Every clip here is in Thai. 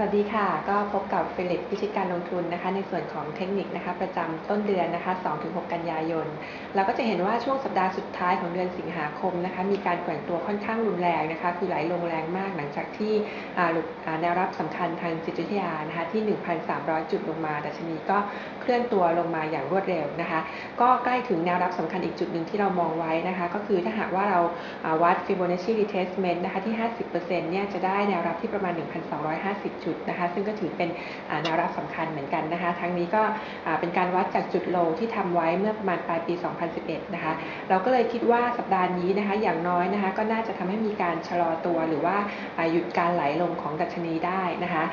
สวัสดีค่ะ ก็พบกับฟิลิปพิชิตการลงทุนนะคะ ในส่วนของเทคนิคนะคะ ประจำต้นเดือนนะคะ 2-6 กันยายน เราก็จะเห็นว่าช่วงสัปดาห์สุดท้ายของเดือนสิงหาคมนะคะ มีการแกว่งตัวค่อนข้างรุนแรงนะคะ คือไหลลงแรงมากหลังจากที่หลุดแนวรับสำคัญทางจิตวิทยานะคะ ที่ 1,300 จุดลงมาดัชนีก็เคลื่อนตัวลงมาอย่างรวดเร็วนะคะ ก็ใกล้ถึงแนวรับสำคัญอีกจุดหนึ่งที่เรามองไว้นะคะ ก็คือถ้าหากว่าเราอ่าวัด Fibonacci retracement นะคะที่ 50%เนี่ยจะได้แนวรับที่ประมาณ 1,250จุดนะคะ ซึ่งก็ถือเป็นแนวรับสำคัญเหมือนกันนะคะทั้งนี้ก็เป็นการวัดจากจุดโลที่ทำไว้เมื่อประมาณปลายปี 2011 นะคะ เราก็เลยคิดว่าสัปดาห์นี้นะคะ อย่างน้อยนะคะ ก็น่าจะทำให้มีการชะลอตัวหรือว่าหยุดการไหลลงของดัชนีได้นะคะ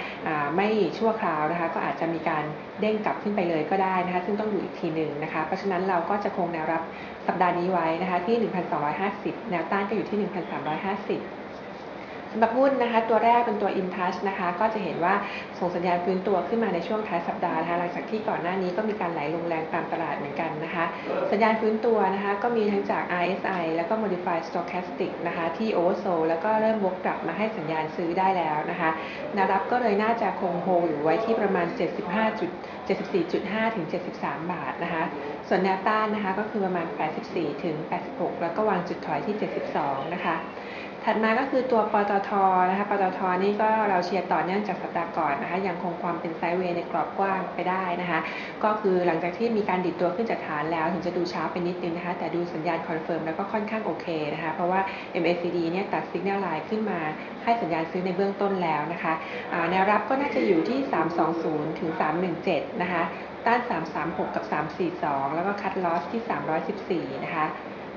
ไม่ชั่วคราวนะคะ ก็อาจจะมีการเด้งกลับขึ้นไปเลยก็ได้นะคะ ซึ่งต้องดูอีกทีหนึ่งนะคะ เพราะฉะนั้นเราก็จะคงแนวรับสัปดาห์นี้ไว้นะคะที่ 1,250 แนวต้านก็อยู่ที่ 1,350 สำหรับหุ้นนะคะ ตัวแรกเป็นตัว InTouch นะคะ ก็จะเห็นว่าส่งสัญญาณฟื้นตัวขึ้นมาในช่วงท้ายสัปดาห์นะคะหลังจากที่ก่อนหน้านี้ก็มีการไหลลงแรงตามตลาดเหมือนกันนะคะ สัญญาณฟื้นตัวนะคะ ก็มีทั้งจาก RSI แล้วก็ Modified Stochastic นะคะ ที่ Oversold แล้วก็เริ่มวกกลับมาให้สัญญาณซื้อได้แล้วนะคะแนวรับก็เลยน่าจะคงโฮอยู่ไว้ที่ประมาณ 75จุด74.5 ถึง 73 บาทนะคะ ส่วนแนวต้านนะคะก็คือประมาณ 84 ถึง 86 แล้วก็วางจุดถอยที่ 72 นะคะ ถัดมาก็คือตัวปตทนะคะปตทนี่ก็เราเชียร์ต่อเนื่องจากสัปดาห์ก่อนนะคะยังคงความเป็นไซด์เวย์ในกรอบกว้างไปได้นะคะก็คือหลังจากที่มีการดิดตัวขึ้นจากฐานแล้วถึงจะดูช้าไปนิดนึงนะคะแต่ดูสัญญาณคอนเฟิร์มแล้วก็ค่อนข้างโอเคนะคะเพราะว่า MACD เนี่ยตัดสัญญาณไลน์ขึ้นมาให้สัญญาณซื้อในเบื้องต้นแล้วนะคะแนวรับก็น่าจะอยู่ที่ 320 ถึง 317 นะคะ ต้าน 336 กับ 342 แล้วก็คัดลอสที่ 314 นะคะ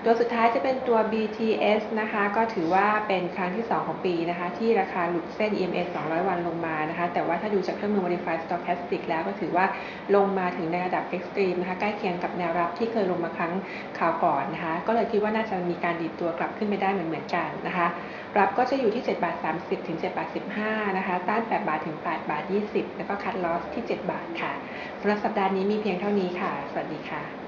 ตัวสุดท้ายจะเป็นตัว BTS นะคะ ก็ถือว่าเป็นครั้งที่ 2 ของปีนะคะ ที่ราคาหลุดเส้น EMA 200 วันลงมานะคะ แต่ว่าถ้าดูจากเครื่องมือ Modified Stochastic แล้วก็ถือว่าลงมาถึงในระดับ Extreme นะคะ ใกล้เคียงกับแนวรับที่เคยลงมาครั้งข่าวก่อนนะคะ ก็เลยคิดว่าน่าจะมีการดีดตัวกลับขึ้นไปได้เหมือนเหมือนๆกันนะคะ รับก็จะอยู่ที่7บาท30 ถึง7บาท15 นะคะ ต้าน 8 บาทถึง8บาท 20 แล้วก็คัดลอสที่ 7 บาทค่ะสำหรับสัปดาห์นี้มีเพียงเท่านี้ค่ะ สวัสดีค่ะ